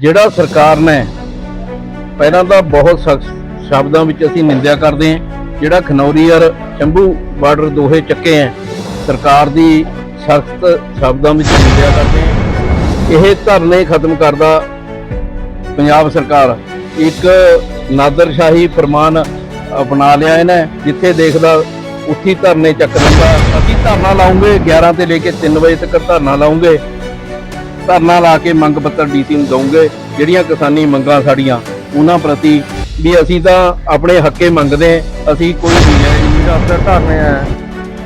ਜਿਹੜਾ ਸਰਕਾਰ ਨੇ ਪਹਿਲਾਂ ਤਾਂ ਬਹੁਤ ਸਖਤ ਸ਼ਬਦਾਂ ਵਿੱਚ ਅਸੀਂ ਨਿੰਦਿਆ ਕਰਦੇ ਹਾਂ, ਜਿਹੜਾ ਖਨੌਰੀ ਔਰ ਸ਼ੰਭੂ ਬਾਰਡਰ ਦੋਹੇ ਚੱਕੇ ਹੈ, ਸਰਕਾਰ ਦੀ ਸਖਤ ਸ਼ਬਦਾਂ ਵਿੱਚ ਨਿੰਦਿਆ ਕਰਦੇ ਹਾਂ। ਇਹ ਧਰਨੇ ਖਤਮ ਕਰਦਾ ਪੰਜਾਬ ਸਰਕਾਰ, ਇੱਕ ਨਾਦਰਸ਼ਾਹੀ ਫਰਮਾਨ ਅਪਣਾ ਲਿਆ ਇਹਨੇ, ਜਿੱਥੇ ਦੇਖਦਾ ਉੱਥੀ ਧਰਨੇ ਚੱਕ ਲੈਂਦਾ ਅਸੀਂ ਧਰਨਾ ਲਾਉਂਗੇ 11 ਤੇ ਲੈ ਕੇ 3 ਵਜੇ ਤੱਕ ਧਰਨਾ ਲਾਉਂਗੇ। ਧਰਨਾ ਲਾ ਕੇ ਮੰਗ ਪੱਤਰ ਡੀਸੀ ਨੂੰ ਦਵਾਂਗੇ ਜਿਹੜੀਆਂ ਕਿਸਾਨੀ ਮੰਗਾਂ ਸਾਡੀਆਂ, ਉਹਨਾਂ ਪ੍ਰਤੀ ਵੀ ਅਸੀਂ ਤਾਂ ਆਪਣੇ ਹੱਕੇ ਮੰਗਦੇ ਅਸੀਂ ਕੋਈ ਨਹੀਂ। ਆਪਣੇ ਧਰਨੇ ਆ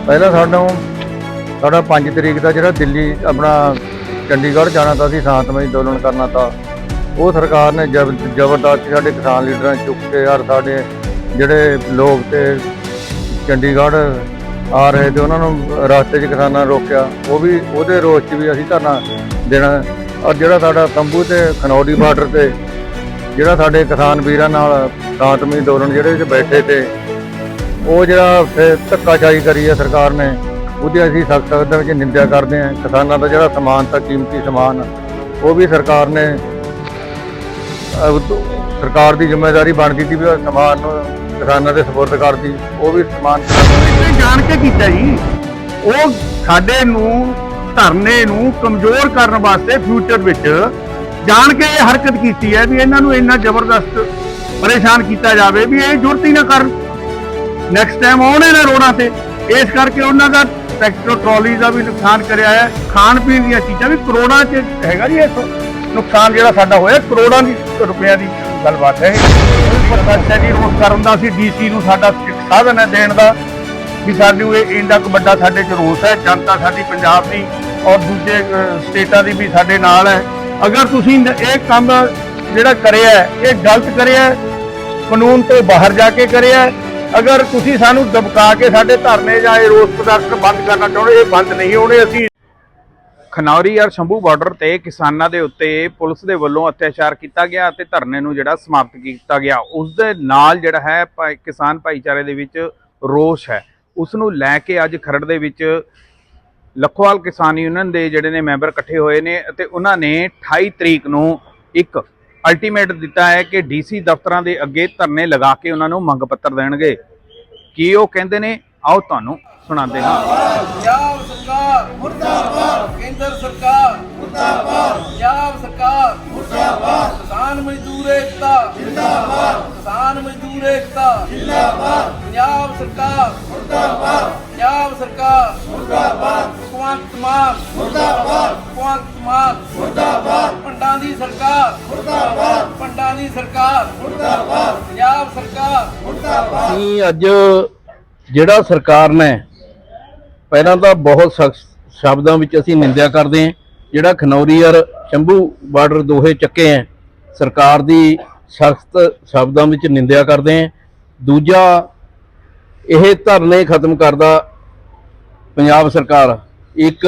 ਪਹਿਲਾਂ ਸਾਨੂੰ, ਸਾਡਾ 5 ਤਰੀਕ ਦਾ ਜਿਹੜਾ ਦਿੱਲੀ ਆਪਣਾ ਚੰਡੀਗੜ੍ਹ ਜਾਣਾ ਤਾਂ ਅਸੀਂ ਸ਼ਾਂਤਮਈ ਅੰਦੋਲਨ ਕਰਨਾ ਤਾਂ, ਉਹ ਸਰਕਾਰ ਨੇ ਜ਼ਬ- ਜ਼ਬਰਦਸਤੀ ਸਾਡੇ ਕਿਸਾਨ ਲੀਡਰਾਂ ਚੁੱਕ ਕੇ ਯਾਰ ਸਾਡੇ ਜਿਹੜੇ ਲੋਕ ਤੇ ਚੰਡੀਗੜ੍ਹ ਆ ਰਹੇ ਤੇ ਉਹਨਾਂ ਨੂੰ ਰਸਤੇ 'ਚ ਕਿਸਾਨਾਂ ਨੇ ਰੋਕਿਆ। ਉਹ ਵੀ ਉਹਦੇ ਰੋਸ 'ਚ ਵੀ ਅਸੀਂ ਧਰਨਾ ਦੇਣਾ। ਔਰ ਜਿਹੜਾ ਸਾਡਾ ਤੰਬੂ ਤੇ ਖਨੌਰੀ ਬਾਰਡਰ ਤੇ ਜਿਹੜਾ ਸਾਡੇ ਕਿਸਾਨ ਵੀਰਾਂ ਨਾਲ ਸ਼ਾਂਤਮਈ ਅੰਦੋਲਨ ਜਿਹੜੇ 'ਚ ਬੈਠੇ ਤੇ, ਉਹ ਜਿਹੜਾ ਫਿਰ ਧੱਕਾਸ਼ਾਹੀ ਕਰੀ ਹੈ ਸਰਕਾਰ ਨੇ, ਉਹਦੀ ਅਸੀਂ ਸਖਤ ਸਖਤ ਦੇ ਵਿੱਚ ਨਿੰਦਿਆ ਕਰਦੇ ਹਾਂ। ਕਿਸਾਨਾਂ ਦਾ ਜਿਹੜਾ ਸਮਾਨ ਤਾਂ ਕੀਮਤੀ ਸਮਾਨ ਉਹ ਵੀ ਸਰਕਾਰ ਨੇ ਸਰਕਾਰ ਦੀ ਜ਼ਿੰਮੇਵਾਰੀ ਬਣਦੀ ਸੀ ਵੀ ਉਹ ਸਮਾਨ ਨੂੰ ਕਿਸਾਨਾਂ ਦੇ ਸਪੁਰਦ ਕਰਦੀ, ਉਹ ਵੀ ਸਮਾਨ ਇਹ ਜਾਣ ਕੇ ਕੀਤਾ ਜੀ। ਉਹ ਸਾਡੇ ਨੂੰ, ਧਰਨੇ ਨੂੰ ਕਮਜ਼ੋਰ ਕਰਨ ਵਾਸਤੇ ਫਿਊਚਰ ਵਿੱਚ ਜਾਣ ਕੇ ਇਹ ਹਰਕਤ ਕੀਤੀ ਹੈ ਵੀ ਇਹਨਾਂ ਨੂੰ ਇੰਨਾ ਜ਼ਬਰਦਸਤ ਪਰੇਸ਼ਾਨ ਕੀਤਾ ਜਾਵੇ ਵੀ ਇਹ ਜ਼ਰੂਰਤ ਹੀ ਨਾ ਕਰਨ। ਨੈਕਸਟ ਟਾਈਮ ਆਉਣੇ ਨੇ ਰੋਡਾਂ ਤੇ। ਇਸ ਕਰਕੇ ਉਹਨਾਂ ਦਾ ਟਰੈਕਟਰ ਟਰਾਲੀ ਦਾ ਵੀ ਨੁਕਸਾਨ ਕਰਿਆ ਹੈ। ਖਾਣ ਪੀਣ ਦੀਆਂ ਚੀਜ਼ਾਂ ਵੀ ਕਰੋੜਾਂ 'ਚ ਹੈਗਾ ਜੀ ਇਹ ਨੁਕਸਾਨ ਜਿਹੜਾ ਸਾਡਾ ਹੋਇਆ ਕਰੋੜਾਂ ਦੀ ਰੁਪਈਆਂ ਦੀ। ਗੱਲਬਾਤ ਹੈ। ਪਤਾ ਜੀ ਰੋਸ ਕਰਨ ਦਾ ਸੀ ਡੀਸੀ ਨੂੰ ਸਾਡਾ ਸਾਧਨ ਹੈ ਦੇਣ ਦਾ। ਵੀ ਸਾਨੂੰ ਇਹ ਇੰਨਾ ਕੁ ਵੱਡਾ ਸਾਡੇ ਚ ਰੋਸ ਹੈ, ਜਨਤਾ ਸਾਡੀ ਪੰਜਾਬ ਦੀ ਔਰ ਦੂਜੇ ਸਟੇਟਾਂ ਦੀ ਵੀ ਸਾਡੇ ਨਾਲ ਹੈ। ਅਗਰ ਤੁਸੀਂ ਇਹ ਕੰਮ ਜਿਹੜਾ ਕਰਿਆ ਇਹ ਗਲਤ ਕਰਿਆ ਕਾਨੂੰਨ ਤੋਂ ਬਾਹਰ ਜਾ ਕੇ ਕਰਿਆ ਅਗਰ ਤੁਸੀਂ ਸਾਨੂੰ ਦਬਕਾ ਕੇ ਸਾਡੇ ਧਰਨੇ ਜਾਂ ਇਹ ਰੋਸ ਪ੍ਰਦਰਸ਼ਨ ਬੰਦ ਕਰਨਾ ਚਾਹੁੰਦੇ ਇਹ ਬੰਦ ਨਹੀਂ ਹੋਣੇ, ਅਸੀਂ ਖਨੌਰੀ ਔਰ ਸ਼ੰਭੂ ਬਾਰਡਰ ਤੇ ਕਿਸਾਨਾਂ ਦੇ ਉੱਤੇ ਪੁਲਿਸ ਦੇ ਵੱਲੋਂ ਅਤਿਆਚਾਰ ਕੀਤਾ ਗਿਆ ਅਤੇ ਧਰਨੇ ਨੂੰ ਜਿਹੜਾ ਸਮਾਪਤ ਕੀਤਾ ਗਿਆ। ਉਸ ਦੇ ਨਾਲ ਜਿਹੜਾ ਹੈ ਭਾਈ- ਕਿਸਾਨ ਭਾਈਚਾਰੇ ਦੇ ਵਿੱਚ ਰੋਸ਼ ਹੈ। ਉਸ ਨੂੰ ਲੈ ਕੇ ਅੱਜ ਖਰੜ ਦੇ ਵਿੱਚ ਲਖਵਾਲ ਕਿਸਾਨ ਯੂਨੀਅਨ ਦੇ ਜਿਹੜੇ ਨੇ ਮੈਂਬਰ ਇਕੱਠੇ ਹੋਏ ਨੇ ਅਤੇ ਉਹਨਾਂ ਨੇ 28 ਤਰੀਕ ਨੂੰ ਇੱਕ ਅਲਟੀਮੇਟ ਦਿੱਤਾ ਹੈ ਕਿ ਡੀਸੀ ਦਫ਼ਤਰਾਂ ਦੇ ਅੱਗੇ ਧਰਨੇ ਲਗਾ ਕੇ ਉਹਨਾਂ ਨੂੰ ਮੰਗ ਪੱਤਰ ਦੇਣਗੇ। ਕੀ ਉਹ ਕਹਿੰਦੇ ਨੇ? ਆਓ ਤੁਹਾਨੂੰ ਸੁਣਾਉਂਦੇ ਹਾਂ। ਪੰਜਾਬ ਸਰਕਾਰ ਮੁਰਦਾਬਾਦ। ਕੇਂਦਰ ਸਰਕਾਰ। ਮੁਰਦਾਬਾਦ। ਪੰਜਾਬ ਸਰਕਾਰ। ਮੁਰਦਾਬਾਦ। ਕਿਸਾਨ ਮਜ਼ਦੂਰ ਏਕਤਾ। ਜਿੰਦਾਬਾਦ। ਕਿਸਾਨ ਮਜ਼ਦੂਰ ਏਕਤਾ। ਜਿੰਦਾਬਾਦ। ਪੰਜਾਬ ਸਰਕਾਰ। ਮੁਰਦਾਬਾਦ। ਪੰਜਾਬ ਸਰਕਾਰ। ਮੁਰਦਾਬਾਦ। ਭਗਵੰਤ ਮਾਨ। ਮੁਰਦਾਬਾਦ। ਭਗਵੰਤ ਮਾਨ। ਮੁਰਦਾਬਾਦ। ਪੰਡਾਂ ਦੀ ਸਰਕਾਰ। ਮੁਰਦਾਬਾਦ। ਪੰਡਾਂ ਦੀ ਸਰਕਾਰ। ਮੁਰਦਾਬਾਦ। ਪੰਜਾਬ ਸਰਕਾਰ। ਮੁਰਦਾਬਾਦ। ਅੱਜ ਜਿਹੜਾ ਸਰਕਾਰ ਨੇ ਪਹਿਲਾਂ ਤਾਂ ਬਹੁਤ ਸਖਤ ਸ਼ਬਦਾਂ ਵਿੱਚ ਅਸੀਂ ਨਿੰਦਿਆ ਕਰਦੇ ਹਾਂ। ਜਿਹੜਾ ਖਨੌਰੀ ਔਰ ਸ਼ੰਭੂ ਬਾਰਡਰ ਦੋਹੇ ਚੱਕੇ ਹੈ, ਸਰਕਾਰ ਦੀ ਸਖਤ ਸ਼ਬਦਾਂ ਵਿੱਚ ਨਿੰਦਿਆ ਕਰਦੇ ਹਾਂ। ਦੂਜਾ, ਇਹ ਧਰਨੇ ਖਤਮ ਕਰਦਾ ਪੰਜਾਬ ਸਰਕਾਰ। ਇੱਕ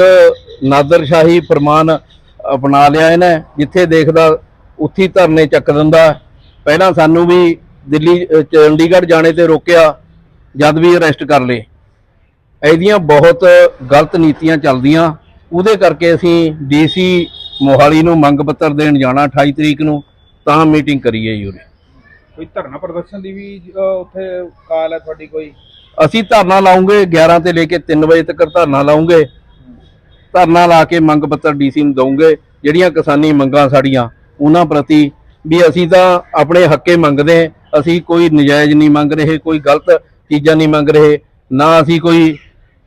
ਨਾਦਰਸ਼ਾਹੀ ਫਰਮਾਨ ਅਪਣਾ ਲਿਆ ਇਹਨੇ, ਜਿੱਥੇ ਦੇਖਦਾ ਉੱਥੀ ਧਰਨੇ ਚੱਕ ਦਿੰਦਾ। ਪਹਿਲਾਂ ਸਾਨੂੰ ਵੀ ਦਿੱਲੀ ਚੰਡੀਗੜ੍ਹ ਜਾਣੇ ਤੇ ਰੋਕਿਆ, ਜਦ ਵੀ ਅਰੈਸਟ ਕਰ ਲਏ। ਇਹਦੀਆਂ ਬਹੁਤ ਗਲਤ ਨੀਤੀਆਂ ਚੱਲਦੀਆਂ। ਉਹਦੇ ਕਰਕੇ ਅਸੀਂ ਡੀਸੀ ਮੋਹਾਲੀ ਨੂੰ ਮੰਗ ਪੱਤਰ ਦੇਣ ਜਾਣਾ 28 ਤਰੀਕ ਨੂੰ ਤਾਂ ਮੀਟਿੰਗ ਕਰੀਏ ਜੀ ਉਰੇ। ਕੋਈ ਧਰਨਾ ਪ੍ਰਦਰਸ਼ਨ ਦੀ ਵੀ ਅਹ, ਉੱਥੇ ਕਾਲ ਹੈ ਤੁਹਾਡੀ ਕੋਈ? ਅਸੀਂ ਧਰਨਾ ਲਾਉਂਗੇ 11 ਤੇ ਲੈ ਕੇ 3 ਵਜੇ ਤੱਕ ਧਰਨਾ ਲਾਉਂਗੇ। ਧਰਨਾ ਲਾ ਕੇ ਮੰਗ ਪੱਤਰ ਡੀਸੀ ਨੂੰ ਦਵਾਂਗੇ ਜਿਹੜੀਆਂ ਕਿਸਾਨੀ ਮੰਗਾਂ ਸਾਡੀਆਂ ਉਹਨਾਂ ਪ੍ਰਤੀ ਵੀ ਅਸੀਂ ਤਾਂ ਆਪਣੇ ਹੱਕੇ ਮੰਗਦੇ ਹਾਂ, ਅਸੀਂ ਕੋਈ ਨਜਾਇਜ਼ ਨਹੀਂ ਮੰਗ ਰਹੇ ਕੋਈ ਗਲਤ ਚੀਜ਼ਾਂ ਨਹੀਂ ਮੰਗ ਰਹੇ ਨਾ ਅਸੀਂ ਕੋਈ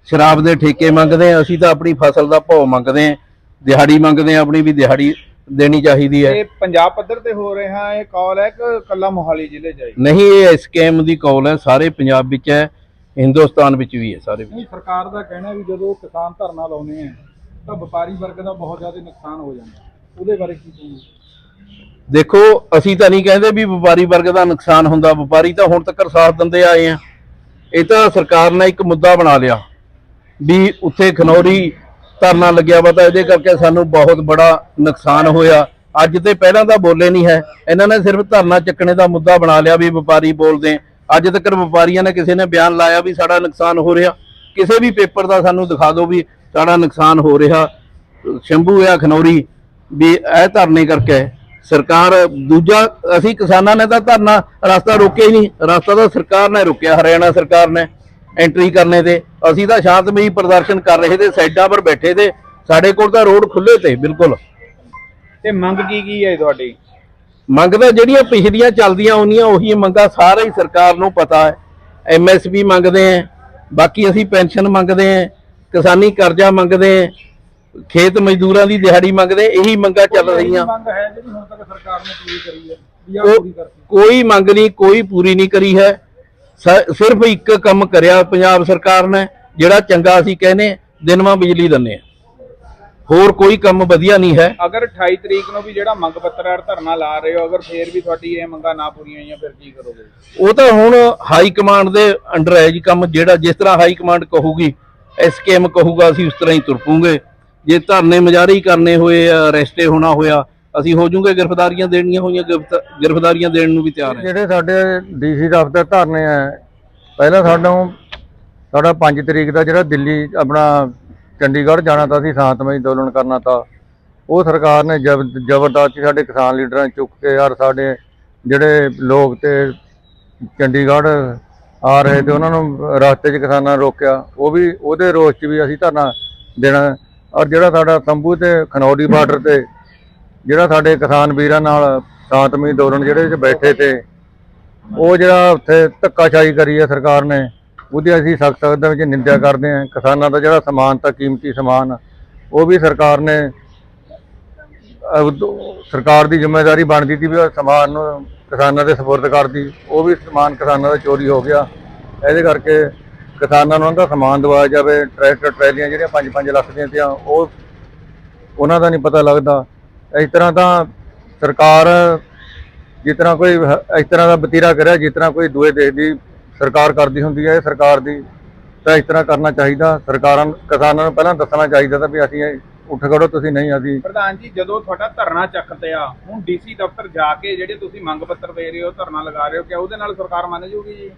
ਸ਼ਰਾਬ ਦੇ ਠੇਕੇ ਮੰਗਦੇ ਹਾਂ ਅਸੀਂ ਤਾਂ ਆਪਣੀ ਫਸਲ ਦਾ ਭਾਅ ਮੰਗਦੇ ਹਾਂ ਦਿਹਾੜੀ ਮੰਗਦੇ ਹਾਂ ਆਪਣੀ ਵੀ ਦਿਹਾੜੀ ਦੇਣੀ ਚਾਹੀਦੀ ਹੈ। ਇਹ ਪੰਜਾਬ ਪੱਧਰ ਤੇ ਹੋ ਰਿਹਾ ਇਹ ਕਾਲ ਹੈ ਕਿ ਕੱਲਾ ਮੋਹਾਲੀ ਜ਼ਿਲ੍ਹੇ ਚ ਹੈ? ਨਹੀਂ ਇਹ ਸਕੈਮ ਦੀ ਕਾਲ ਹੈ ਸਾਰੇ ਪੰਜਾਬ ਵਿੱਚ ਹੈ ਹਿੰਦੁਸਤਾਨ ਵਿੱਚ ਵੀ ਹੈ ਸਾਰੇ ਵਿੱਚ। ਨਹੀਂ ਸਰਕਾਰ ਦਾ ਕਹਿਣਾ ਵੀ ਜਦੋਂ ਕਿਸਾਨ ਧਰਨਾ ਲਾਉਨੇ ਆ ਤਾਂ ਵਪਾਰੀ ਵਰਗ ਦਾ ਬਹੁਤ ਜ਼ਿਆਦਾ ਨੁਕਸਾਨ ਹੋ ਜਾਂਦਾ ਉਹਦੇ ਬਾਰੇ ਕੀ ਕਹੋਗੇ? ਦੇਖੋ ਅਸੀਂ ਤਾਂ ਨਹੀਂ ਕਹਿੰਦੇ ਵੀ ਵਪਾਰੀ ਵਰਗ ਦਾ ਨੁਕਸਾਨ ਹੁੰਦਾ ਵਪਾਰੀ ਤਾਂ ਹੁਣ ਤੱਕ ਸਾਥ ਦਿੰਦੇ ਆਏ ਆ। ਇਹ ਤਾਂ ਸਰਕਾਰ ਨੇ ਇੱਕ ਮੁੱਦਾ ਬਣਾ ਲਿਆ। ਵੀ ਉੱਥੇ ਖਨੌਰੀ ਧਰਨਾ ਲੱਗਿਆ ਵਾ ਤਾਂ ਇਹਦੇ ਕਰਕੇ ਸਾਨੂੰ ਬਹੁਤ ਬੜਾ ਨੁਕਸਾਨ ਹੋਇਆ। ਅੱਜ ਤੇ ਪਹਿਲਾਂ ਤਾਂ ਬੋਲੇ ਨਹੀਂ ਹੈ। ਇਹਨਾਂ ਨੇ ਸਿਰਫ ਧਰਨਾ ਚੱਕਣੇ ਦਾ ਮੁੱਦਾ ਬਣਾ ਲਿਆ ਵੀ ਵਪਾਰੀ ਬੋਲਦੇ। ਅੱਜ ਤੱਕ ਵਪਾਰੀਆਂ ਨੇ ਕਿਸੇ ਨੇ ਬਿਆਨ ਲਾਇਆ ਵੀ ਸਾਡਾ ਨੁਕਸਾਨ ਹੋ ਰਿਹਾ। ਕਿਸੇ ਵੀ ਪੇਪਰ ਦਾ ਸਾਨੂੰ ਦਿਖਾ ਦਿਓ ਵੀ ਸਾਡਾ ਨੁਕਸਾਨ ਹੋ ਰਿਹਾ। ਸ਼ੰਭੂ ਆ ਖਨੌਰੀ ਵੀ ਇਹ ਧਰਨੇ ਕਰਕੇ ਸਰਕਾਰ ਦੂਜਾ ਅਸੀਂ ਕਿਸਾਨਾਂ ਨੇ ਤਾਂ ਧਰਨਾ, ਰਸਤਾ ਰੋਕਿਆ ਹੀ ਨਹੀਂ। ਰਸਤਾ ਤਾਂ ਸਰਕਾਰ ਨੇ ਰੋਕਿਆ, ਹਰਿਆਣਾ ਸਰਕਾਰ ਨੇ। ਐਂਟਰੀ ਕਰਨੇ ਤੇ। ਅਸੀਂ ਤਾਂ ਸ਼ਾਂਤਮਈ ਪ੍ਰਦਰਸ਼ਨ ਕਰ ਰਹੇ ਤੇ ਸਾਈਡਾਂ ਪਰ ਬੈਠੇ ਤੇ ਸਾਡੇ ਕੋਲ ਤਾਂ ਰੋਡ ਖੁੱਲੇ ਤੇ ਬਿਲਕੁਲ। ਤੇ ਮੰਗ ਕੀ ਕੀ ਹੈ ਤੁਹਾਡੀ? ਮੰਗ ਤਾਂ ਜਿਹੜੀਆਂ ਪਿਛਲੀਆਂ ਚੱਲਦੀਆਂ ਆਉਂਦੀਆਂ ਉਹੀ ਮੰਗਾਂ ਸਾਰੇ ਹੀ ਸਰਕਾਰ ਨੂੰ ਪਤਾ ਹੈ। ਐਮਐਸਪੀ ਮੰਗਦੇ ਆ ਬਾਕੀ ਅਸੀਂ ਪੈਨਸ਼ਨ ਮੰਗਦੇ ਆ ਕਿਸਾਨੀ ਕਰਜ਼ਾ ਮੰਗਦੇ ਆ ਖੇਤ ਮਜ਼ਦੂਰਾਂ ਦੀ ਦਿਹਾੜੀ ਮੰਗਦੇ ਇਹੀ ਮੰਗਾਂ ਚੱਲ ਰਹੀਆਂ। ਮੰਗ ਹੈ ਜਿਹੜੀ ਹੁਣ ਤੱਕ ਸਰਕਾਰ ਨੇ ਪੂਰੀ ਕਰੀ ਹੈ ਵੀ ਆਹ ਉਹ ਪੂਰੀ ਕਰਤੀ? ਕੋਈ ਮੰਗ ਨਹੀਂ ਕੋਈ ਪੂਰੀ ਨਹੀਂ ਕਰੀ ਹੈ। ਸਿਰਫ ਇੱਕ ਕੰਮ ਕਰਿਆ ਪੰਜਾਬ ਸਰਕਾਰ ਨੇ ਜਿਹੜਾ ਚੰਗਾ ਅਸੀਂ ਕਹਿੰਦੇ ਦਿਨਵਾਂ ਬਿਜਲੀ ਦਿੰਨੇ ਆ ਹੋਰ ਕੋਈ ਕੰਮ ਵਧੀਆ ਨਹੀਂ ਹੈ। ਅਗਰ 28 ਤਰੀਕ ਨੂੰ ਵੀ ਜਿਹੜਾ ਮੰਗ ਪੱਤਰ ਆ ਧਰਨਾ ਲਾ ਰਹੇ ਹੋ ਅਗਰ ਫੇਰ ਵੀ ਤੁਹਾਡੀ ਇਹ ਮੰਗਾਂ ਨਾ ਪੂਰੀਆਂ ਹੋਈਆਂ ਫਿਰ ਕੀ ਕਰੋਗੇ? ਉਹ ਤਾਂ ਹੁਣ ਹਾਈ ਕਮਾਂਡ ਦੇ ਅੰਡਰ ਹੈ ਜੀ ਕੰਮ ਜਿਹੜਾ ਜਿਸ ਤਰ੍ਹਾਂ ਹਾਈ ਕਮਾਂਡ ਕਹੂਗੀ ਐਸਕੇਐਮ ਕਹੂਗਾ ਅਸੀਂ ਉਸ ਤਰ੍ਹਾਂ ਹੀ ਤੁਰ ਪੂਗੇ। ਜੇ ਧਰਨੇ ਮੁਜ਼ਾਹਰੇ ਕਰਨੇ ਹੋਏ ਅਰੈਸਟੇ ਹੋਣਾ ਹੋਇਆ ਅਸੀਂ ਹੋ ਜੂਗੇ ਗ੍ਰਿਫਤਾਰੀਆਂ ਦੇਣੀਆਂ ਹੋਈਆਂ, ਗ੍ਰਿਫਤਾ- ਗ੍ਰਿਫਤਾਰੀਆਂ ਦੇਣ ਨੂੰ ਵੀ ਤਿਆਰ ਹੈ। ਜਿਹੜੇ ਸਾਡੇ ਡੀਸੀ ਦਫ਼ਤਰ ਧਰਨੇ ਆ, ਪਹਿਲਾਂ ਸਾਨੂੰ ਸਾਡਾ 5 ਤਰੀਕ ਦਾ ਜਿਹੜਾ ਦਿੱਲੀ ਆਪਣਾ ਚੰਡੀਗੜ੍ਹ ਜਾਣਾ ਤਾਂ ਸੀ ਸ਼ਾਂਤਮਈ ਅੰਦੋਲਨ ਕਰਨਾ ਤਾਂ, ਉਹ ਸਰਕਾਰ ਨੇ ਜ਼ਬ- ਜ਼ਬਰਦਸਤੀ ਸਾਡੇ ਕਿਸਾਨ ਲੀਡਰਾਂ ਨੇ ਚੁੱਕ ਕੇ ਯਾਰ ਸਾਡੇ ਜਿਹੜੇ ਲੋਕ ਤੇ ਚੰਡੀਗੜ੍ਹ ਆ ਰਹੇ ਤੇ ਉਹਨਾਂ ਨੂੰ ਰਸਤੇ 'ਚ ਕਿਸਾਨਾਂ ਨੇ ਰੋਕਿਆ, ਉਹ ਵੀ ਉਹਦੇ ਰੋਸ 'ਚ ਵੀ ਅਸੀਂ ਧਰਨਾ ਦੇਣਾ। ਔਰ ਜਿਹੜਾ ਸਾਡਾ ਤੰਬੂ ਤੇ ਖਨੌਰੀ ਬਾਰਡਰ ਤੇ ਜਿਹੜਾ ਸਾਡੇ ਕਿਸਾਨ ਵੀਰਾਂ ਨਾਲ ਸ਼ਾਂਤਮਈ ਅੰਦੋਲਨ ਜਿਹੜੇ 'ਚ ਬੈਠੇ ਤੇ, ਉਹ ਜਿਹੜਾ ਉੱਥੇ ਧੱਕਾਸ਼ਾਹੀ ਕਰੀ ਹੈ ਸਰਕਾਰ ਨੇ, ਉਹਦੀ ਅਸੀਂ ਸਖਤ ਸਖਤ ਦੇ ਵਿੱਚ ਨਿੰਦਿਆ ਕਰਦੇ ਹਾਂ। ਕਿਸਾਨਾਂ ਦਾ ਜਿਹੜਾ ਸਮਾਨ ਤਾਂ ਕੀਮਤੀ ਸਮਾਨ ਉਹ ਵੀ ਸਰਕਾਰ ਨੇ ਸਰਕਾਰ ਦੀ ਜ਼ਿੰਮੇਵਾਰੀ ਬਣਦੀ ਸੀ ਵੀ ਉਹ ਸਮਾਨ ਨੂੰ ਕਿਸਾਨਾਂ ਦੇ ਸਪੁਰਦ ਕਰਦੀ। ਉਹ ਵੀ ਸਮਾਨ ਕਿਸਾਨਾਂ ਦਾ ਚੋਰੀ ਹੋ ਗਿਆ। ਇਹਦੇ ਕਰਕੇ ਕਿਸਾਨਾਂ ਨੂੰ ਉਹਨਾਂ ਦਾ ਸਮਾਨ ਦਵਾਇਆ ਜਾਵੇ, ਟਰੈਕਟਰ, ਟਰੈਲੀਆਂ ਜਿਹੜੀਆਂ 5-5 ਲੱਖ ਦੀਆਂ ਤੀਆਂ ਉਹ, ਉਹਨਾਂ ਦਾ ਨਹੀਂ ਪਤਾ ਲੱਗਦਾ। ਇਸ ਤਰ੍ਹਾਂ ਤਾਂ ਸਰਕਾਰ ਜਿਸ ਤਰ੍ਹਾਂ ਕੋਈ ਇਸ ਤਰ੍ਹਾਂ ਦਾ ਵਤੀਰਾ ਕਰਿਆ ਜਿਸ ਤਰ੍ਹਾਂ ਕੋਈ ਦੂਏ ਦੇਸ਼ ਦੀ ਸਰਕਾਰ ਕਰਦੀ ਹੁੰਦੀ ਹੈ ਇਹ ਸਰਕਾਰ ਦੀ ਤਾਂ ਇਸ ਤਰ੍ਹਾਂ ਕਰਨਾ ਚਾਹੀਦਾ। ਸਰਕਾਰਾਂ ਕਿਸਾਨਾਂ ਨੂੰ ਪਹਿਲਾਂ ਦੱਸਣਾ ਚਾਹੀਦਾ ਤਾਂ ਵੀ ਅਸੀਂ ਉੱਠ ਖੜੋ ਤੁਸੀਂ ਨਹੀਂ ਅਸੀਂ ਪ੍ਰਧਾਨ ਜੀ ਜਦੋਂ ਤੁਹਾਡਾ ਧਰਨਾ ਚੱਕਦੇ ਆ ਹੁਣ ਡੀਸੀ ਦਫ਼ਤਰ ਜਾ ਕੇ ਜਿਹੜੇ ਤੁਸੀਂ ਮੰਗ ਪੱਤਰ ਦੇ ਰਹੇ ਹੋ ਧਰਨਾ ਲਗਾ ਰਹੇ ਹੋ ਕਿ ਉਹਦੇ ਨਾਲ ਸਰਕਾਰ ਮੰਨ ਜਾਊਗੀ ਜੀ?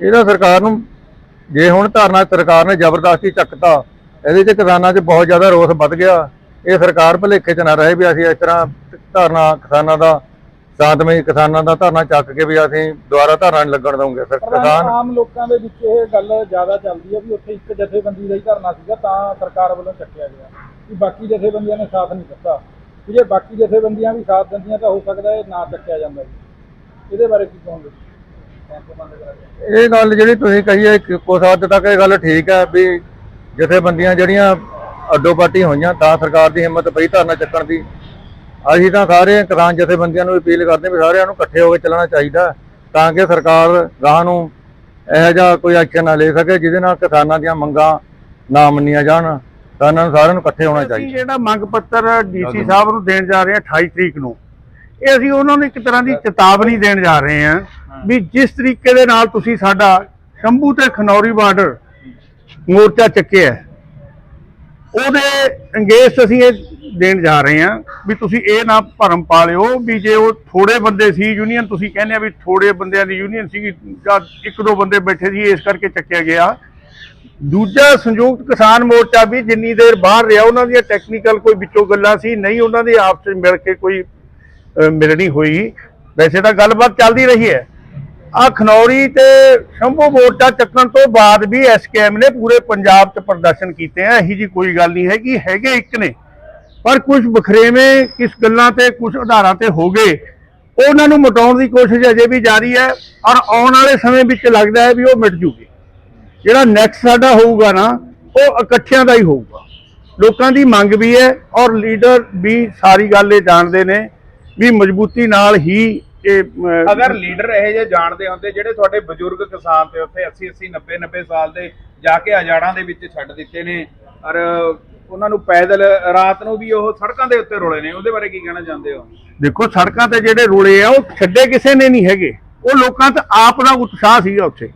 ਇਹਦਾ ਸਰਕਾਰ ਨੂੰ ਜੇ ਹੁਣ ਧਰਨਾ ਸਰਕਾਰ ਨੇ ਜ਼ਬਰਦਸਤੀ ਚੱਕਤਾ ਇਹਦੇ 'ਚ ਕਿਸਾਨਾਂ 'ਚ ਬਹੁਤ ਜ਼ਿਆਦਾ ਰੋਸ ਵੱਧ ਗਿਆ। ਇਹ ਸਰਕਾਰ ਭੁਲੇਖੇ 'ਚ ਨਾ ਰਹੇ ਵੀ ਅਸੀਂ ਇਸ ਤਰ੍ਹਾਂ ਧਰਨਾ ਕਿਸਾਨਾਂ ਦਾ ਸ਼ਾਂਤਮਈ ਕਿਸਾਨਾਂ ਦਾ ਧਰਨਾ ਚੱਕ ਕੇ ਵੀ ਅਸੀਂ ਦੁਬਾਰਾ ਧਰਨਾ ਨਹੀਂ ਲੱਗਣ ਦਵਾਂਗੇ। ਕਿਸਾਨ ਆਮ ਲੋਕਾਂ ਦੇ ਵਿੱਚ ਇਹ ਗੱਲ ਜ਼ਿਆਦਾ ਚੱਲਦੀ ਹੈ ਵੀ ਉੱਥੇ ਇੱਕ ਜਥੇਬੰਦੀ ਦਾ ਹੀ ਧਰਨਾ ਸੀਗਾ ਤਾਂ ਸਰਕਾਰ ਵੱਲੋਂ ਚੱਕਿਆ ਗਿਆ ਵੀ ਬਾਕੀ ਜਥੇਬੰਦੀਆਂ ਨੇ ਸਾਥ ਨਹੀਂ ਦਿੱਤਾ। ਜੇ ਬਾਕੀ ਜਥੇਬੰਦੀਆਂ ਵੀ ਸਾਥ ਦਿੰਦੀਆਂ ਤਾਂ ਹੋ ਸਕਦਾ ਇਹ ਨਾ ਚੱਕਿਆ ਜਾਂਦਾ ਇਹਦੇ ਬਾਰੇ ਕੀ ਕਹੋਗੇ। ਇਹ ਗੱਲ ਜਿਹੜੀ ਤੁਸੀਂ ਕਹੀ ਹੈ ਕਿ ਹੱਦ ਤੱਕ ਇਹ ਗੱਲ ਠੀਕ ਹੈ ਵੀ ਜਥੇਬੰਦੀਆਂ ਜਿਹੜੀਆਂ ਅੱਡੋ ਪਾਟੀ ਹੋਈਆਂ ਤਾਂ ਸਰਕਾਰ ਦੀ ਹਿੰਮਤ ਪਈ ਧਰਨਾ ਚੱਕਣ ਦੀ। ਅਸੀਂ ਤਾਂ ਸਾਰੇ ਕਿਸਾਨ ਜਥੇਬੰਦੀਆਂ ਨੂੰ ਅਪੀਲ ਕਰਦੇ ਹਾਂ ਵੀ ਸਾਰਿਆਂ ਨੂੰ ਇਕੱਠੇ ਹੋ ਕੇ ਚੱਲਣਾ ਚਾਹੀਦਾ ਤਾਂ ਕਿ ਸਰਕਾਰ ਗਾਹ ਨੂੰ ਇਹੋ ਜਿਹਾ ਕੋਈ ਐਕਸ਼ਨ ਨਾ ਲੈ ਸਕੇ ਜਿਹਦੇ ਨਾਲ ਕਿਸਾਨਾਂ ਦੀਆਂ ਮੰਗਾਂ ਨਾ ਮੰਨੀਆਂ ਜਾਣ ਤਾਂ ਇਹਨਾਂ ਨੂੰ ਸਾਰਿਆਂ ਨੂੰ ਇਕੱਠੇ ਹੋਣਾ ਚਾਹੀਦਾ। ਜਿਹੜਾ ਮੰਗ ਪੱਤਰ ਡੀਸੀ ਸਾਹਿਬ ਨੂੰ ਦੇਣ ਜਾ ਰਹੇ ਹਾਂ 28 ਤਰੀਕ ਨੂੰ ਇਹ ਅਸੀਂ ਉਹਨਾਂ ਨੂੰ ਇੱਕ ਤਰ੍ਹਾਂ ਦੀ ਚੇਤਾਵਨੀ ਦੇਣ ਜਾ ਰਹੇ ਹਾਂ ਵੀ ਜਿਸ ਤਰੀਕੇ ਦੇ ਨਾਲ ਤੁਸੀਂ ਸਾਡਾ ਸ਼ੰਭੂ ਤੇ ਖਨੌਰੀ ਬਾਰਡਰ ਮੋਰਚਾ ਚੱਕਿਆ ਹੈ, ਉਹਦੇ ਅੰਗੇਜ ਅਸੀਂ ਇਹ ਦੇਣ ਜਾ ਰਹੇ ਹਾਂ ਵੀ ਤੁਸੀਂ ਇਹ ਨਾ ਭਰਮ ਪਾ ਲਿਓ ਵੀ ਜੇ ਉਹ ਥੋੜੇ ਬੰਦੇ ਸੀ ਯੂਨੀਅਨ ਤੁਸੀਂ ਕਹਿੰਦੇ ਆ ਵੀ ਥੋੜੇ ਬੰਦਿਆਂ ਦੀ ਯੂਨੀਅਨ ਸੀਗੀ ਜਾਂ ਇੱਕ ਦੋ ਬੰਦੇ ਬੈਠੇ ਸੀ, ਇਸ ਕਰਕੇ ਚੱਕਿਆ ਗਿਆ। ਦੂਜਾ ਸੰਯੁਕਤ ਕਿਸਾਨ ਮੋਰਚਾ ਵੀ ਜਿੰਨੀ ਦੇਰ ਬਾਹਰ ਰਿਹਾ, ਉਹਨਾਂ ਦੀਆਂ ਟੈਕਨੀਕਲ ਕੋਈ ਵਿੱਚੋਂ ਗੱਲਾਂ ਸੀ, ਨਹੀਂ ਉਹਨਾਂ ਦੇ ਆਪਸ ਵਿੱਚ ਮਿਲ ਕੇ ਕੋਈ ਮਿਲਣੀ ਹੋਈ। ਵੈਸੇ ਤਾਂ ਗੱਲਬਾਤ ਚੱਲਦੀ ਰਹੀ ਹੈ। ਆ ਖਨੌਰੀ ਤੇ ਸ਼ੰਭੂ ਮੋਰਚਾ ਚੱਕਣ ਤੋਂ ਬਾਅਦ ਵੀ ਐਸਕੇਐਮ ਨੇ ਪੂਰੇ ਪੰਜਾਬ 'ਚ ਪ੍ਰਦਰਸ਼ਨ ਕੀਤੇ ਆ। ਇਹੀ ਜੀ ਕੋਈ ਗੱਲ ਨਹੀਂ ਹੈਗੀ, ਹੈਗੇ ਇੱਕ ਨੇ। ਪਰ ਕੁਝ ਬਖਰੇਵੇਂ ਕਿਸ ਗੱਲਾਂ ਤੇ, ਕੁਝ ਆਧਾਰਾਂ ਤੇ ਹੋ ਗਏ। ਉਹਨਾਂ ਨੂੰ ਮਿਟਾਉਣ ਦੀ ਕੋਸ਼ਿਸ਼ ਅਜੇ ਵੀ ਜਾਰੀ ਹੈ ਔਰ ਆਉਣ ਵਾਲੇ ਸਮੇਂ ਵਿੱਚ ਲੱਗਦਾ ਹੈ ਵੀ ਉਹ ਮਿਟ ਜੂਗੇ। ਜਿਹੜਾ ਨੈਕਸਟ ਸਾਡਾ ਹੋਊਗਾ ਨਾ, ਉਹ ਇਕੱਠਿਆਂ ਦਾ ਹੀ ਹੋਊਗਾ। ਲੋਕਾਂ ਦੀ ਮੰਗ ਵੀ ਹੈ ਔਰ ਲੀਡਰ ਵੀ ਸਾਰੀ ਗੱਲ ਇਹ ਜਾਣਦੇ ਨੇ ਵੀ ਮਜ਼ਬੂਤੀ ਨਾਲ ਹੀ ਇਹ ਅਮ, ਅਗਰ ਲੀਡਰ ਇਹ ਜੇ ਜਾਣਦੇ ਹੁੰਦੇ ਜਿਹੜੇ ਤੁਹਾਡੇ ਬਜ਼ੁਰਗ ਕਿਸਾਨ ਤੇ ਉੱਥੇ 80 80 90 90 ਸਾਲ ਦੇ ਜਾ ਕੇ ਹਜ਼ਾਰਾਂ ਦੇ ਵਿੱਚ ਛੱਡ ਦਿੱਤੇ ਨੇ ਔਰ ਉਹਨਾਂ ਨੂੰ ਪੈਦਲ ਰਾਤ ਨੂੰ ਵੀ ਉਹ ਸੜਕਾਂ ਦੇ ਉੱਤੇ ਰੋਲੇ ਨੇ ਉਹਦੇ ਬਾਰੇ ਕੀ ਕਹਿਣਾ ਚਾਹੁੰਦੇ ਹੋ? ਦੇਖੋ ਸੜਕਾਂ ਤੇ ਜਿਹੜੇ ਰੁਲੇ ਆ ਉਹ ਛੱਡੇ ਕਿਸੇ ਨੇ ਨਹੀਂ ਹੈਗੇ। ਉਹ ਲੋਕਾਂ ਤੇ ਆਪ ਦਾ ਉਤਸ਼ਾਹ ਸੀਗਾ ਉੱਥੇ।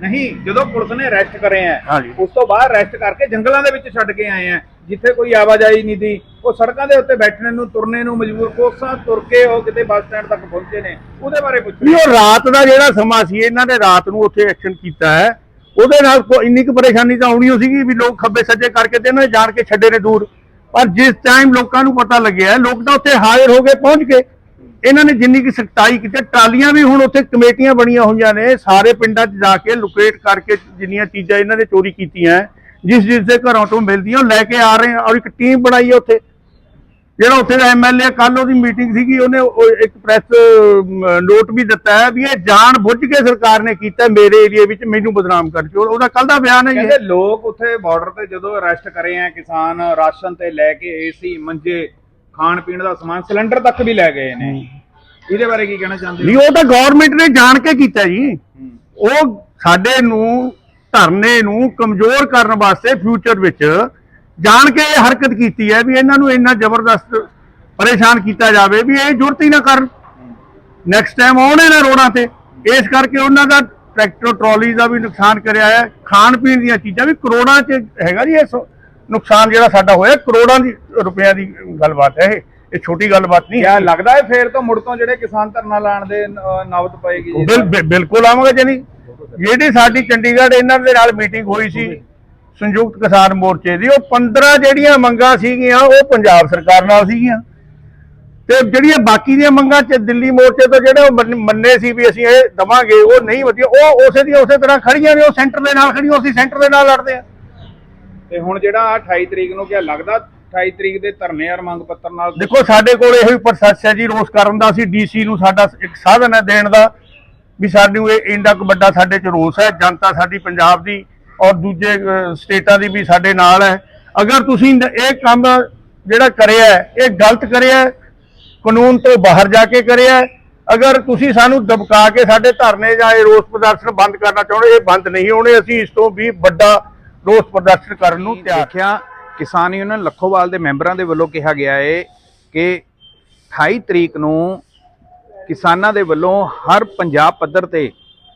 ਨਹੀਂ ਜਦੋਂ ਪੁਲਿਸ ਨੇ ਅਰੈਸਟ ਕਰੇ ਆ ਹਾਂਜੀ। ਉਸ ਤੋਂ ਬਾਅਦ ਅਰੈਸਟ ਕਰਕੇ ਜੰਗਲਾਂ ਦੇ ਵਿੱਚ ਛੱਡ ਕੇ ਆਏ ਆ। ਜਿੱਥੇ ਕੋਈ ਆਵਾਜਾਈ ਨਹੀਂ ਦੀ, ਉਹ ਸੜਕਾਂ ਦੇ ਉੱਤੇ ਬੈਠਣੇ ਨੂੰ, ਤੁਰਨੇ ਨੂੰ ਮਜਬੂਰ, ਕੋਸਾਂ ਤੁਰ ਕੇ ਉਹ ਕਿਤੇ ਬੱਸ ਸਟੈਂਡ ਤੱਕ ਪਹੁੰਚੇ ਨੇ, ਉਹਦੇ ਬਾਰੇ ਪੁੱਛੋ। ਵੀ ਉਹ ਰਾਤ ਦਾ ਜਿਹੜਾ ਸਮਾਂ ਸੀ, ਇਹਨਾਂ ਨੇ ਰਾਤ ਨੂੰ ਉੱਥੇ ਐਕਸ਼ਨ ਕੀਤਾ ਹੈ। ਉਹਦੇ ਨਾਲ ਕੋਈ ਇੰਨੀ ਕੁ ਪਰੇਸ਼ਾਨੀ ਤਾਂ ਆਉਣੀ ਓ ਸੀਗੀ ਵੀ ਲੋਕ ਖੱਬੇ ਸੱਜੇ ਕਰਕੇ ਤੇ ਇਹਨਾਂ ਨੇ ਜਾਣ ਕੇ ਛੱਡੇ ਨੇ ਦੂਰ। ਪਰ ਜਿਸ ਟਾਈਮ ਲੋਕਾਂ ਨੂੰ ਪਤਾ ਲੱਗਿਆ, ਲੋਕ ਤਾਂ ਉੱਥੇ ਹਾਜ਼ਰ ਹੋ ਗਏ ਪਹੁੰਚ ਗਏ। ਇਹਨਾਂ ਨੇ ਜਿੰਨੀ ਕਿ ਸਖਤਾਈ ਕੀਤੀ, ਟਰਾਲੀਆਂ ਵੀ ਹੁਣ ਉੱਥੇ ਕਮੇਟੀਆਂ ਬਣੀਆਂ ਹੋਈਆਂ ਨੇ, ਸਾਰੇ ਪਿੰਡਾਂ 'ਚ ਜਾ ਕੇ ਲੋਕੇਟ ਕਰਕੇ ਜਿੰਨੀਆਂ ਚੀਜ਼ਾਂ ਇਹਨਾਂ ਨੇ ਚੋਰੀ ਕੀਤੀਆਂ ਜਿਸ ਜਿਸ ਦੇ ਘਰੋਂ ਤੋਂ ਮਿਲਦੀਆਂ ਲੈ ਕੇ ਆ ਰਹੇ ਆ ਔਰ ਇੱਕ ਟੀਮ ਬਣਾਈ ਹੈ ਉੱਥੇ। ਜਿਹੜਾ ਉੱਥੇ ਦਾ ਐਮਐਲਏ ਕੱਲ ਉਹਦੀ ਮੀਟਿੰਗ ਸੀਗੀ ਉਹਨੇ ਉਹ ਇੱਕ ਪ੍ਰੈਸ ਨੋਟ ਵੀ ਦਿੱਤਾ ਹੈ ਵੀ ਇਹ ਜਾਣ ਬੁੱਝ ਕੇ ਸਰਕਾਰ ਨੇ ਕੀਤਾ ਮੇਰੇ ਏਰੀਆ ਵਿੱਚ ਮੈਨੂੰ ਬਦਨਾਮ ਕਰਕੇ ਉਹ- ਉਹਦਾ ਕੱਲ ਦਾ ਬਿਆਨ ਹੈ। ਕਹਿੰਦੇ ਲੋਕ ਉੱਥੇ ਬਾਰਡਰ ਤੇ ਜਦੋਂ ਅਰੈਸਟ ਕਰੇ ਆ ਕਿਸਾਨ ਰਾਸ਼ਨ ਤੇ ਲੈ ਕੇ ਏਸੀ ਮੰਜੇ ਖਾਣ ਪੀਣ ਦਾ ਸਮਾਨ ਸਿਲੰਡਰ ਤੱਕ ਵੀ ਲੈ ਗਏ ਨੇ। ਇਹਦੇ ਬਾਰੇ ਕੀ ਕਹਿਣਾ ਚਾਹੁੰਦੇ ਨਹੀਂ ਹੋ ਉਹ ਤਾਂ ਗਵਰਨਮੈਂਟ ਨੇ ਜਾਣ ਕੇ ਕੀਤਾ ਜੀ। ਉਹ ਸਾਡੇ ਨੂੰ ਧਰਨੇ ਨੂੰ ਕਮਜ਼ੋਰ ਕਰਨ ਵਾਸਤੇ ਫਿਊਚਰ ਵਿੱਚ ਜਾਣ ਕੇ ਇਹ ਹਰਕਤ ਕੀਤੀ ਹੈ ਵੀ ਇਹਨਾਂ ਨੂੰ ਇੰਨਾ ਜ਼ਬਰਦਸਤ ਪਰੇਸ਼ਾਨ ਕੀਤਾ ਜਾਵੇ ਵੀ ਇਹ ਜ਼ਰੂਰਤ ਹੀ ਨਾ ਕਰਨ। ਨੈਕਸਟ ਟਾਈਮ ਆਉਣੇ ਨਾ ਰੋਡਾਂ ਤੇ। ਇਸ ਕਰਕੇ ਉਹਨਾਂ ਦਾ ਟਰੈਕਟਰ ਟਰਾਲੀ ਦਾ ਵੀ ਨੁਕਸਾਨ ਕਰਿਆ ਹੈ। ਖਾਣ ਪੀਣ ਦੀਆਂ ਚੀਜ਼ਾਂ ਵੀ ਕਰੋੜਾਂ 'ਚ ਹੈਗਾ ਜੀ ਇਹ ਨੁਕਸਾਨ ਜਿਹੜਾ ਸਾਡਾ ਹੋਇਆ ਕਰੋੜਾਂ ਦੀ ਰੁਪਈਆਂ ਦੀ ਗੱਲਬਾਤ ਹੈ ਇਹ। ਇਹ ਛੋਟੀ ਗੱਲਬਾਤ ਨਹੀਂ ਹੈ। ਲੱਗਦਾ ਹੈ ਫੇਰ ਤੋਂ ਮੁੜ ਤੋਂ ਜਿਹੜੇ ਕਿਸਾਨ ਧਰਨਾ ਲਾਣ ਦੇ ਨੌਬਤ ਪਏਗੀ ਜੀ? ਬਿਲ- ਬਿਲ- ਬਿਲਕੁਲ ਆਵਾਂਗੇ ਜਨੀ ਜਿਹੜੀ ਸਾਡੀ ਚੰਡੀਗੜ੍ਹ ਇਹਨਾਂ ਦੇ ਨਾਲ ਮੀਟਿੰਗ ਹੋਈ ਸੀ ਸੰਯੁਕਤ ਕਿਸਾਨ ਮੋਰਚੇ ਦੀ ਉਹ 15 ਜਿਹੜੀਆਂ ਮੰਗਾਂ ਸੀਗੀਆਂ ਉਹ ਪੰਜਾਬ ਸਰਕਾਰ ਨਾਲ ਸੀਗੀਆਂ। ਤੇ ਜਿਹੜੀਆਂ ਬਾਕੀ ਦੀਆਂ ਮੰਗਾਂ ਚ ਦਿੱਲੀ ਮੋਰਚੇ ਤੋਂ ਜਿਹੜੇ ਉਹ ਮੰਨ- ਸੀ ਵੀ ਅਸੀਂ ਇਹ ਦਵਾਂਗੇ ਉਹ ਨਹੀਂ ਵਧੀਆ ਉਹ ਉਸੇ ਦੀਆਂ ਉਸੇ ਤਰ੍ਹਾਂ ਖੜੀਆਂ ਨੇ ਉਹ ਸੈਂਟਰ ਦੇ ਨਾਲ ਖੜੀਆਂ ਅਸੀਂ ਸੈਂਟਰ ਦੇ ਨਾਲ ਲੜਦੇ ਆ। ਤੇ ਹੁਣ ਜਿਹੜਾ ਆਹ 28 ਤਰੀਕ ਨੂੰ ਕਿਆ ਲੱਗਦਾ 28 ਤਰੀਕ ਦੇ ਧਰਨੇ ਔਰ ਮੰਗ ਪੱਤਰ ਨਾਲ ਦੇਖੋ ਸਾਡੇ ਕੋਲ ਇਹੋ ਹੀ ਪ੍ਰੋਸੈਸ ਹੈ ਜੀ ਰੋਸ ਕਰਨ ਦਾ ਅਸੀਂ ਡੀਸੀ ਨੂੰ ਸਾਡਾ ਇੱਕ ਸਾਧਨ ਹੈ ਦੇਣ ਦਾ। ਵੀ ਸਾਨੂੰ ਇਹ ਇੰਨਾ ਕੁ ਵੱਡਾ ਸਾਡੇ ਚ ਰੋਸ ਹੈ, ਜਨਤਾ ਸਾਡੀ ਪੰਜਾਬ ਦੀ ਔਰ ਦੂਜੇ ਸਟੇਟਾਂ ਦੀ ਵੀ ਸਾਡੇ ਨਾਲ ਹੈ। ਅਗਰ ਤੁਸੀਂ ਇਹ ਕੰਮ ਜਿਹੜਾ ਕਰਿਆ ਇਹ ਗਲਤ ਕਰਿਆ ਕਾਨੂੰਨ ਤੋਂ ਬਾਹਰ ਜਾ ਕੇ ਕਰਿਆ ਅਗਰ ਤੁਸੀਂ ਸਾਨੂੰ ਦਬਕਾ ਕੇ ਸਾਡੇ ਧਰਨੇ ਜਾਂ ਇਹ ਰੋਸ ਪ੍ਰਦਰਸ਼ਨ ਬੰਦ ਕਰਨਾ ਚਾਹੁੰਦੇ ਇਹ ਬੰਦ ਨਹੀਂ ਹੋਣੇ, ਅਸੀਂ ਇਸ ਤੋਂ ਵੀ ਵੱਡਾ ਰੋਸ ਪ੍ਰਦਰਸ਼ਨ ਕਰਨ ਨੂੰ ਤਿਆਰ ਦੇਖਿਆ, ਕਿਸਾਨ ਯੂਨੀਅਨ ਲੱਖੋਵਾਲ ਦੇ ਮੈਂਬਰਾਂ ਦੇ ਵੱਲੋਂ ਕਿਹਾ ਗਿਆ ਹੈ ਕਿ 28 ਤਰੀਕ ਨੂੰ ਕਿਸਾਨਾਂ ਦੇ ਵੱਲੋਂ ਹਰ ਪੰਜਾਬ ਪੱਧਰ ਤੇ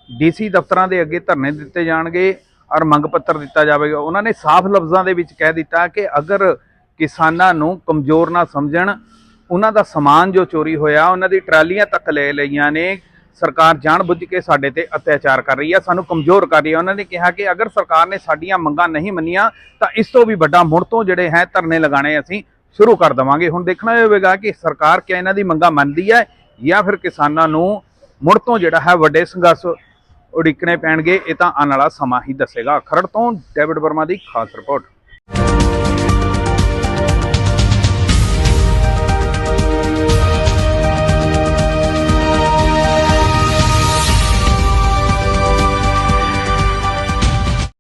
ਡੀਸੀ ਦਫ਼ਤਰਾਂ ਦੇ ਅੱਗੇ ਧਰਨੇ ਦਿੱਤੇ ਜਾਣਗੇ ਔਰ ਮੰਗ ਪੱਤਰ ਦਿੱਤਾ ਜਾਵੇਗਾ। ਉਹਨਾਂ ਨੇ ਸਾਫ਼ ਲਫ਼ਜ਼ਾਂ ਦੇ ਵਿੱਚ ਕਹਿ ਦਿੱਤਾ ਕਿ ਅਗਰ ਕਿਸਾਨਾਂ ਨੂੰ ਕਮਜ਼ੋਰ ਨਾ ਸਮਝਣ, ਉਹਨਾਂ ਦਾ ਸਮਾਨ ਜੋ ਚੋਰੀ ਹੋਇਆ, ਉਹਨਾਂ ਦੀ ਟਰਾਲੀਆਂ ਤੱਕ ਲੈ ਲਈਆਂ ਨੇ। ਸਰਕਾਰ ਜਾਣਬੁੱਝ ਕੇ ਸਾਡੇ ਤੇ ਅਤਿਆਚਾਰ ਕਰ ਰਹੀ ਹੈ ਸਾਨੂੰ ਕਮਜ਼ੋਰ ਕਰ ਰਹੀ ਹੈ ਉਹਨਾਂ ਨੇ ਕਿਹਾ ਕਿ ਅਗਰ ਸਰਕਾਰ ਨੇ ਸਾਡੀਆਂ ਮੰਗਾਂ ਨਹੀਂ ਮੰਨੀਆਂ, ਤਾਂ ਇਸ ਤੋਂ ਵੀ ਵੱਡਾ ਮੁੜ ਤੋਂ ਜਿਹੜੇ ਹੈ ਧਰਨੇ ਲਗਾਣੇ ਅਸੀਂ ਸ਼ੁਰੂ ਕਰ ਦੇਵਾਂਗੇ। ਹੁਣ ਦੇਖਣਾ ਹੋਵੇਗਾ ਕਿ ਸਰਕਾਰ ਕਿਆ ਇਹਨਾਂ ਦੀ ਮੰਗਾਂ ਮੰਨਦੀ ਹੈ। ਜਾਂ ਫਿਰ ਕਿਸਾਨਾਂ ਨੂੰ ਮੁੜ ਤੋਂ ਜਿਹੜਾ ਹੈ ਵੱਡੇ ਸੰਘਰਸ਼ ਉਡੀਕਣੇ ਪੈਣਗੇ, ਇਹ ਤਾਂ ਆਉਣ ਵਾਲਾ ਸਮਾਂ ਹੀ ਦੱਸੇਗਾ। ਖਰੜ ਤੋਂ ਡੇਵਿਡ ਵਰਮਾ ਦੀ ਖਾਸ ਰਿਪੋਰਟ।